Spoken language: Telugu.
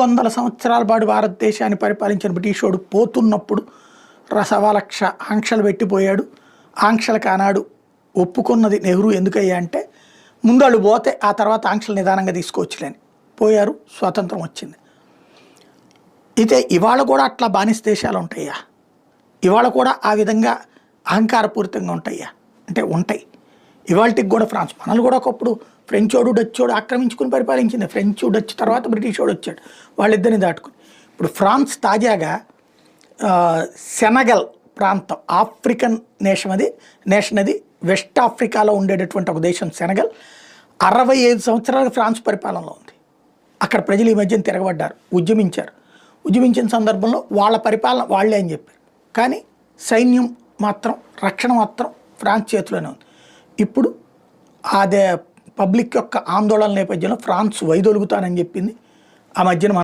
వందల సంవత్సరాల పాటు భారతదేశాన్ని పరిపాలించిన బ్రిటిషోడు పోతున్నప్పుడు రసవాలక్ష ఆంక్షలు పెట్టిపోయాడు. ఆంక్షలకు ఆనాడు ఒప్పుకున్నది నెహ్రూ ఎందుకయ్యా అంటే ముందు వాళ్ళు పోతే ఆ తర్వాత ఆంక్షలు నిదానంగా తీసుకోవచ్చులేని పోయారు స్వాతంత్రం వచ్చింది. అయితే ఇవాళ కూడా అట్లా బానిస దేశాలు ఉంటాయా ఇవాళ కూడా ఆ విధంగా అహంకారపూరితంగా ఉంటాయా అంటే ఉంటాయి. ఇవాళకి కూడా ఫ్రాన్స్. మనల్ని కూడా ఒకప్పుడు ఫ్రెంచోడు డచ్చోడు ఆక్రమించుకుని పరిపాలించింది. ఫ్రెంచ్ డచ్ తర్వాత బ్రిటిష్ వాడు వచ్చాడు. వాళ్ళిద్దరిని దాటుకుని. ఇప్పుడు ఫ్రాన్స్ తాజాగా సెనగల్ ప్రాంతం ఆఫ్రికన్ నేషన్ అది నేషన్ అది వెస్ట్ ఆఫ్రికాలో ఉండేటటువంటి ఒక దేశం సెనగల్. అరవై ఐదు సంవత్సరాలు ఫ్రాన్స్ పరిపాలనలో ఉంది. అక్కడ ప్రజలు ఈ మధ్యన తిరగబడ్డారు ఉద్యమించారు. ఉద్యమించిన సందర్భంలో వాళ్ళ పరిపాలన వాళ్ళే అని చెప్పారు. కానీ సైన్యం మాత్రం రక్షణ మాత్రం ఫ్రాన్స్ చేతిలోనే ఉంది. ఇప్పుడు అదే పబ్లిక్ యొక్క ఆందోళన నేపథ్యంలో ఫ్రాన్స్ వైదొలుగుతానని చెప్పింది. ఆ మధ్యన